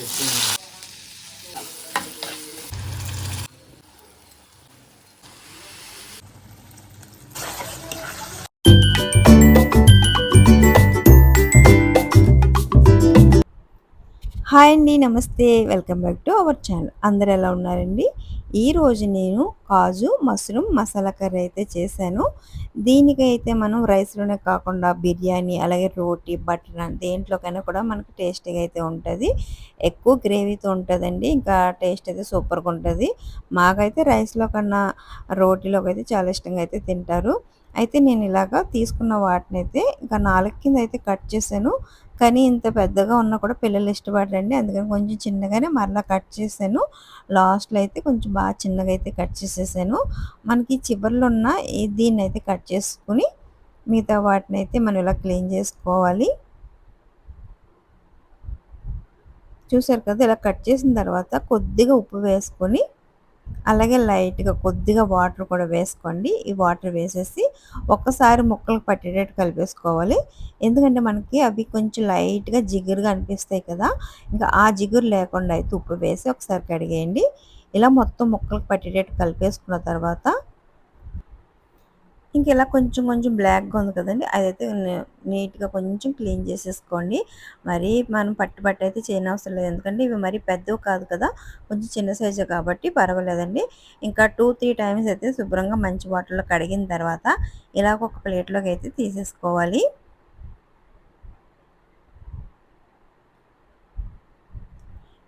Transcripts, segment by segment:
చెప్పింది. హాయ్ అండి నమస్తే. Welcome back to our channel. అందరు ఎలా ఉన్నారండి? ఈరోజు నేను కాజు మష్రూమ్ మసాలా కర్రీ అయితే చేశాను. దీనికైతే మనం రైస్లోనే కాకుండా బిర్యానీ అలాగే రోటీ బటర్ దేంట్లోకైనా కూడా మనకు టేస్టీగా అయితే ఉంటుంది. ఎక్కువ గ్రేవీతో ఉంటుందండి. ఇంకా టేస్ట్ అయితే సూపర్గా ఉంటుంది. మాకైతే రైస్లో కన్నా రోటీలోకి అయితే చాలా ఇష్టంగా అయితే తింటారు. అయితే నేను ఇలాగా తీసుకున్న వాటిని అయితే ఇంకా నాలుగు కింద అయితే కట్ చేశాను. కానీ ఇంత పెద్దగా ఉన్నా కూడా పిల్లలు ఇష్టపడరండి. అందుకని కొంచెం చిన్నగానే మరలా కట్ చేశాను. లాస్ట్లో అయితే కొంచెం బాగా చిన్నగా అయితే కట్ చేసేసాను. మనకి చివరిలో ఉన్న దీన్ని అయితే కట్ చేసుకుని మిగతా వాటిని అయితే మనం ఇలా క్లీన్ చేసుకోవాలి. చూసారు కదా ఇలా కట్ చేసిన తర్వాత కొద్దిగా ఉప్పు వేసుకొని అలాగే లైట్గా కొద్దిగా వాటర్ కూడా వేసుకోండి. ఈ వాటర్ వేసేసి ఒక్కసారి ముక్కలకు పట్టేటట్టు కలిపేసుకోవాలి. ఎందుకంటే మనకి అవి కొంచెం లైట్గా జిగురుగా అనిపిస్తాయి కదా. ఇంకా ఆ జిగురు లేకుండా అయితే ఉప్పు వేసి ఒకసారి కడిగేయండి. ఇలా మొత్తం ముక్కలకు పట్టేటట్టు కలిపేసుకున్న తర్వాత ఇంక ఇలా కొంచెం కొంచెం బ్లాక్గా ఉంది కదండి. అదైతే నీట్గా కొంచెం క్లీన్ చేసేసుకోండి. మరి మనం పట్టు పట్టు అయితే చేయనవసరం లేదు. ఎందుకంటే ఇవి మరీ పెద్దవి కాదు కదా. కొంచెం చిన్న సైజు కాబట్టి పర్వాలేదండి. ఇంకా టూ త్రీ టైమ్స్ అయితే శుభ్రంగా మంచి వాటర్లో కడిగిన తర్వాత ఇలాగ ఒక ప్లేట్లోకి అయితే తీసేసుకోవాలి.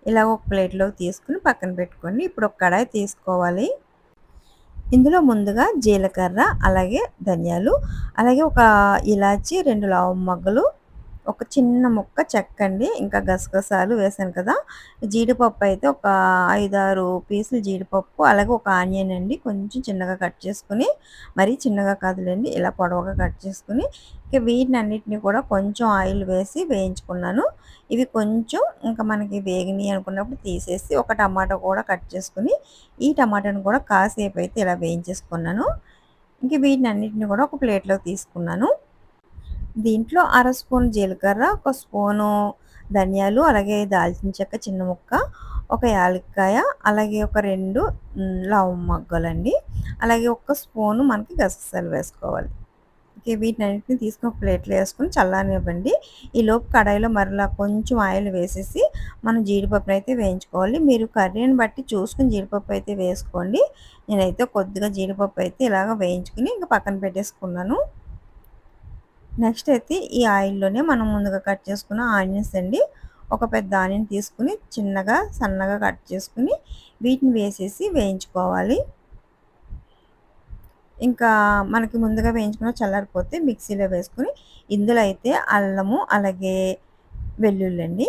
ఇలా ఒక ప్లేట్లోకి తీసుకుని పక్కన పెట్టుకోండి. ఇప్పుడు ఒక కడాయి తీసుకోవాలి. ఇందులో ముందుగా జీలకర్ర అలాగే ధనియాలు అలాగే ఒక ఇలాచి రెండు లవ మొగ్గలు ఒక చిన్న ముక్క చెక్కండి. ఇంకా గసగసాలు వేసాను కదా. జీడిపప్పు అయితే ఒక ఐదారు పీసులు జీడిపప్పు అలాగే ఒక ఆనియన్ అండి. కొంచెం చిన్నగా కట్ చేసుకుని మరీ చిన్నగా కాదులేండి ఇలా పొడవుగా కట్ చేసుకుని ఇక వీటిని అన్నిటిని కూడా కొంచెం ఆయిల్ వేసి వేయించుకున్నాను. ఇవి కొంచెం ఇంకా మనకి వేగిని అనుకున్నప్పుడు తీసేసి ఒక టమాటా కూడా కట్ చేసుకుని ఈ టమాటాను కూడా కాసేపు అయితే ఇలా వేయించేసుకున్నాను. ఇంక వీటిని అన్నిటిని కూడా ఒక ప్లేట్లో తీసుకున్నాను. దీంట్లో అర స్పూన్ జీలకర్ర ఒక స్పూను ధనియాలు అలాగే దాల్చిన చెక్క చిన్న ముక్క ఒక యాలక్కాయ అలాగే ఒక రెండు లవం మొగ్గలండి. అలాగే ఒక స్పూను మనకి గసగసాలు వేసుకోవాలి. వీటిని అన్నింటిని తీసుకుని ప్లేట్లో వేసుకుని చల్లనివ్వండి ఈ లోపు కడాయిలో మరలా కొంచెం ఆయిల్ వేసేసి మనం జీడిపప్పును అయితే వేయించుకోవాలి. మీరు కర్రీని బట్టి చూసుకుని జీడిపప్పు అయితే వేసుకోండి. నేనైతే కొద్దిగా జీడిపప్పు అయితే ఇలాగ వేయించుకుని ఇంకా పక్కన పెట్టేసుకున్నాను. నెక్స్ట్ అయితే ఈ ఆయిల్లోనే మనం ముందుగా కట్ చేసుకున్న ఆనియన్స్ అండి ఒక పెద్ద ఆనియన్ తీసుకుని చిన్నగా సన్నగా కట్ చేసుకుని వీటిని వేసేసి వేయించుకోవాలి. ఇంకా మనకి ముందుగా వేయించుకున్న చల్లారిపోతే మిక్సీలో వేసుకుని ఇందులో అయితే అల్లము అలాగే వెల్లుల్లి అండి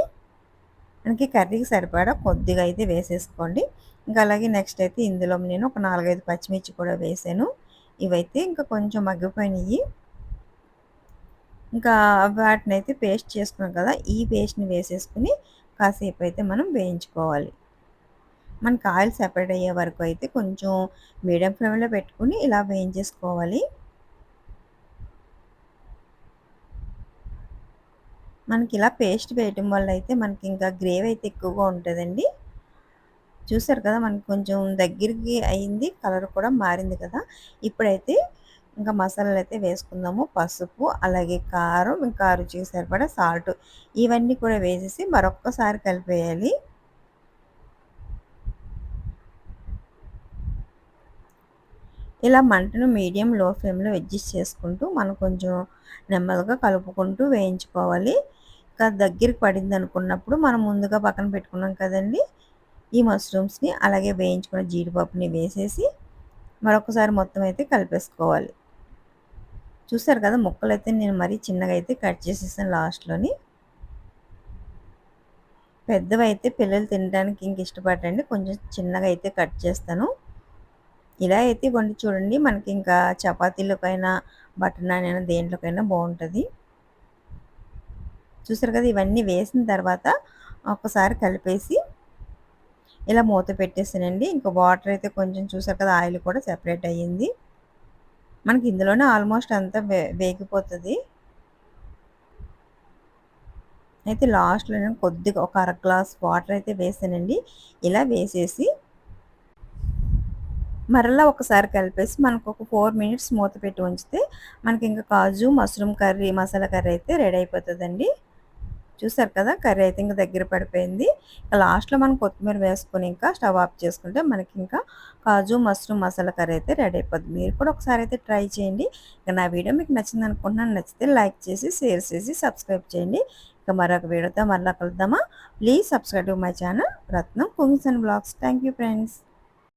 మనకి కర్రీకి సరిపడా కొద్దిగా అయితే వేసేసుకోండి. ఇంకా అలాగే నెక్స్ట్ అయితే ఇందులో నేను ఒక నాలుగైదు పచ్చిమిర్చి కూడా వేసాను. ఇవైతే ఇంకా కొంచెం మగ్గిపోయినాయి. ఇంకా వాటిని అయితే పేస్ట్ చేసుకున్నాం కదా ఈ పేస్ట్ని వేసేసుకుని కాసేపు అయితే మనం వేయించుకోవాలి. మనకి ఆయిల్ సెపరేట్ అయ్యే వరకు అయితే కొంచెం మీడియం ఫ్లేమ్లో పెట్టుకుని ఇలా వేయించేసుకోవాలి. మనకి ఇలా పేస్ట్ వేయటం వల్ల అయితే మనకి ఇంకా గ్రేవీ అయితే ఎక్కువగా ఉంటుందండి. చూసారు కదా మనకి కొంచెం దగ్గరికి అయింది కలర్ కూడా మారింది కదా. ఇప్పుడైతే ఇంకా మసాలాలు అయితే వేసుకుందాము. పసుపు అలాగే కారం ఇంకా రుచికి సరిపడా సాల్ట్ ఇవన్నీ కూడా వేసేసి మరొక్కసారి కలిపేయాలి. ఇలా మంటను మీడియం లో ఫ్లేమ్లో అడ్జస్ట్ చేసుకుంటూ మనం కొంచెం నెమ్మదిగా కలుపుకుంటూ వేయించుకోవాలి. ఇంకా దగ్గరికి పడింది అనుకున్నప్పుడు మనం ముందుగా పక్కన పెట్టుకున్నాం కదండి ఈ మష్రూమ్స్ని అలాగే వేయించుకున్న జీడిపప్పుని వేసేసి మరొకసారి మొత్తం అయితే కలిపేసుకోవాలి. చూసారు కదా ముక్కలు అయితే నేను మరీ చిన్నగా అయితే కట్ చేసేసాను లాస్ట్లోని. పెద్దవి అయితే పిల్లలు తినడానికి ఇంక ఇష్టపడండి కొంచెం చిన్నగా అయితే కట్ చేస్తాను. ఇలా అయితే వండి చూడండి. మనకి ఇంకా చపాతీలకైనా బటర్ నాన్ అయినా దేంట్లోకైనా బాగుంటుంది. చూసారు కదా ఇవన్నీ వేసిన తర్వాత ఒకసారి కలిపేసి ఇలా మూత పెట్టేసానండి. ఇంకా వాటర్ అయితే కొంచెం చూసారు కదా ఆయిల్ కూడా సెపరేట్ అయ్యింది. మనకి ఇందులోనే ఆల్మోస్ట్ అంతా వే వేగిపోతుంది. అయితే లాస్ట్లో కొద్దిగా ఒక అర గ్లాస్ వాటర్ అయితే వేసానండి. ఇలా వేసేసి మరలా ఒకసారి కలిపేసి మనకు ఒక ఫోర్ మినిట్స్ మూత పెట్టి ఉంచితే మనకి ఇంకా kaju mushroom curry masala curry అయితే రెడీ అయిపోతుందండి. చూసారు కదా కర్రీ అయితే ఇంకా దగ్గర పడిపోయింది. ఇంకా లాస్ట్లో మనం కొత్తిమీర వేసుకొని ఇంకా స్టవ్ ఆఫ్ చేసుకుంటే మనకి ఇంకా కాజు మష్రూమ్ మసాలా కర్రీ అయితే రెడీ అయిపోతుంది మీరు కూడా ఒకసారి అయితే ట్రై చేయండి. ఇక నా వీడియో మీకు నచ్చింది అనుకుంటున్నాను నచ్చితే లైక్ చేసి షేర్ చేసి సబ్స్క్రైబ్ చేయండి. ఇక మరొక వీడియోతో మరలా కలుద్దామా? Please subscribe my channel Ratnam కుమిసన్ and blogs. Thank you friends.